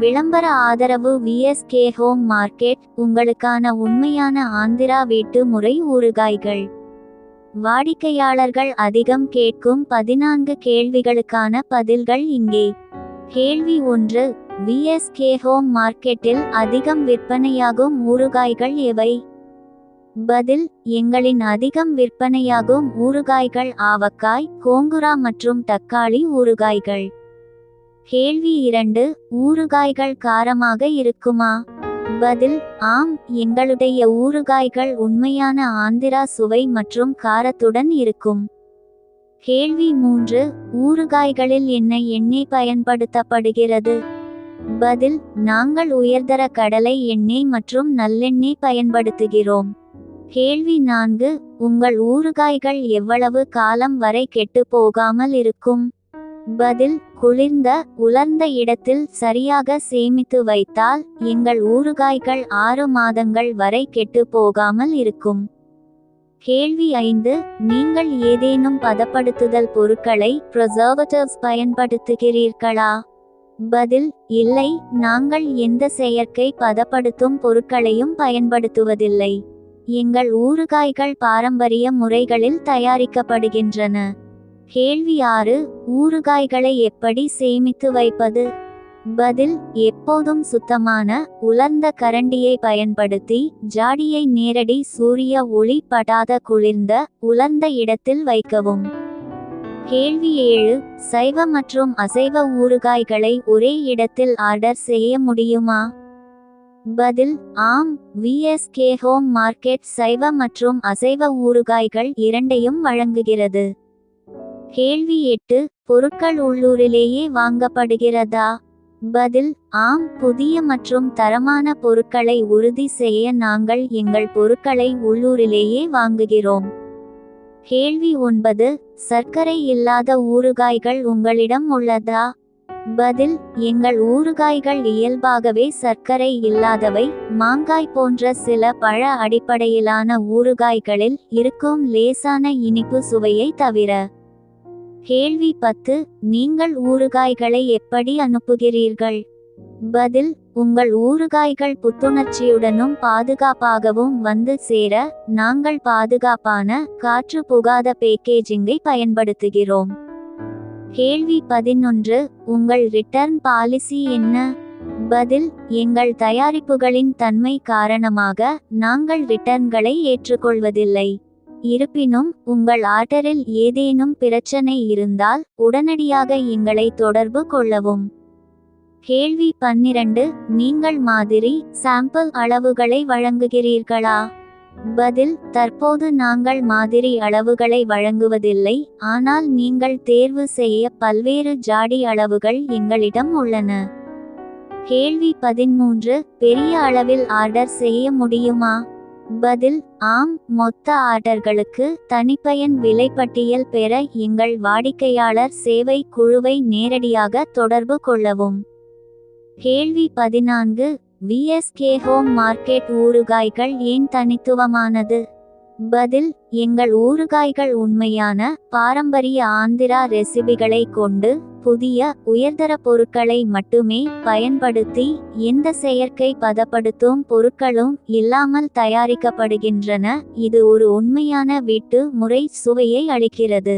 விளம்பர ஆதரவு VSK home market உங்களுக்கான உண்மையான ஆந்திரா வீட்டு முறை ஊறுகாய்கள். வாடிக்கையாளர்கள் அதிகம் கேட்கும் பதினான்கு கேள்விகளுக்கான பதில்கள் இங்கே. கேள்வி ஒன்று விஎஸ்கே ஹோம் மார்க்கெட்டில் அதிகம் விற்பனையாகும் ஊறுகாய்கள் எவை? பதில் எங்களின் அதிகம் விற்பனையாகும் ஊறுகாய்கள் ஆவக்காய் கோங்குரா மற்றும் தக்காளி ஊறுகாய்கள். கேள்வி இரண்டு ஊறுகாய்கள் காரமாக இருக்குமா? பதில் ஆம் எங்களுடைய ஊறுகாய்கள் உண்மையான ஆந்திரா சுவை மற்றும் காரத்துடன் இருக்கும். கேள்வி மூன்று ஊறுகாய்களில் என்ன எண்ணெய் பயன்படுத்தப்படுகிறது? பதில் நாங்கள் உயர்தர கடலை எண்ணெய் மற்றும் நல்லெண்ணெய் பயன்படுத்துகிறோம். கேள்வி நான்கு உங்கள் ஊறுகாய்கள் எவ்வளவு காலம் வரை கெட்டு போகாமல் இருக்கும்? பதில் குளிர்ந்த உலர்ந்த இடத்தில் சரியாக சேமித்து வைத்தால் எங்கள் ஊறுகாய்கள் ஆறு மாதங்கள் வரை கெட்டு போகாமல் இருக்கும். கேள்வி ஐந்து நீங்கள் ஏதேனும் பதப்படுத்துதல் பொருட்களை ப்ரொசர்வேட்டிவ்ஸ் பயன்படுத்துகிறீர்களா? பதில் இல்லை நாங்கள் எந்த செயற்கை பதப்படுத்தும் பொருட்களையும் பயன்படுத்துவதில்லை. எங்கள் ஊறுகாய்கள் பாரம்பரிய முறைகளில் தயாரிக்கப்படுகின்றன. கேள்வி ஆறு ஊறுகாய்களை எப்படி சேமித்து வைப்பது? பதில் எப்போதும் சுத்தமான உலர்ந்த கரண்டியை பயன்படுத்தி ஜாடியை நேரடி சூரிய ஒளி படாத குளிர்ந்த உலர்ந்த இடத்தில் வைக்கவும். கேள்வி ஏழு சைவ மற்றும் அசைவ ஊறுகாய்களை ஒரே இடத்தில் ஆர்டர் செய்ய முடியுமா? பதில் ஆம் விஎஸ்கே ஹோம் மார்க்கெட் சைவ மற்றும் அசைவ ஊறுகாய்கள் இரண்டையும் வழங்குகிறது. கேள்வி எட்டு பொருட்கள் உள்ளூரிலேயே வாங்கப்படுகிறதா? பதில் ஆம் புதிய மற்றும் தரமான பொருட்களை உறுதி செய்ய நாங்கள் எங்கள் பொருட்களை உள்ளூரிலேயே வாங்குகிறோம். கேள்வி ஒன்பது சர்க்கரை இல்லாத ஊறுகாய்கள் உங்களிடம் உள்ளதா? பதில் எங்கள் ஊறுகாய்கள் இயல்பாகவே சர்க்கரை இல்லாதவை மாங்காய் போன்ற சில பழ அடிப்படையிலான ஊறுகாய்களில் இருக்கும் லேசான இனிப்பு சுவையை தவிர. கேள்வி பத்து நீங்கள் ஊறுகாய்களை எப்படி அனுப்புகிறீர்கள்? பதில் உங்கள் ஊறுகாய்கள் புத்துணர்ச்சியுடனும் பாதுகாப்பாகவும் வந்து சேர நாங்கள் பாதுகாப்பான காற்று புகாத பேக்கேஜிங்கை பயன்படுத்துகிறோம். கேள்வி பதினொன்று உங்கள் ரிட்டர்ன் பாலிசி என்ன? பதில் எங்கள் தயாரிப்புகளின் தன்மை காரணமாக நாங்கள் ரிட்டர்ன்களை ஏற்றுக்கொள்வதில்லை. இருப்பினும் உங்கள் ஆர்டரில் ஏதேனும் பிரச்சனை இருந்தால் உடனடியாக எங்களை தொடர்பு கொள்ளவும். கேள்வி பன்னிரண்டு நீங்கள் மாதிரி சாம்பிள் அளவுகளை வழங்குகிறீர்களா? பதில் தற்போது நாங்கள் மாதிரி அளவுகளை வழங்குவதில்லை ஆனால் நீங்கள் தேர்வு செய்ய பல்வேறு ஜாடி அளவுகள் எங்களிடம் உள்ளன. கேள்வி பதிமூன்று பெரிய அளவில் ஆர்டர் செய்ய முடியுமா? பதில் ஆம் மொத்த ஆர்டர்களுக்கு தனிப்பயன் விலைப்பட்டியல் பெற எங்கள் வாடிக்கையாளர் சேவை குழுவை நேரடியாக தொடர்பு கொள்ளவும். கேள்வி பதினான்கு விஎஸ்கே ஹோம் மார்க்கெட் ஊறுகாய்கள் ஏன் தனித்துவமானது? பதில் எங்கள் ஊறுகாய்கள் உண்மையான பாரம்பரிய ஆந்திரா ரெசிபிகளை கொண்டு புதிய உயர்தர பொருட்களை மட்டுமே பயன்படுத்தி எந்த செயற்கை பதப்படுத்தும் பொருட்களும் இல்லாமல் தயாரிக்கப்படுகின்றன. இது ஒரு உண்மையான வீட்டு முறை சுவையை அளிக்கிறது.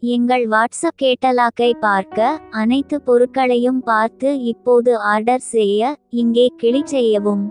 எங்கள் வாட்ஸ்அப் கேட்டலாக்கை பார்க்க அனைத்து பொருட்களையும் பார்த்து இப்போது ஆர்டர் செய்ய இங்கே கிளிக் செய்யவும்.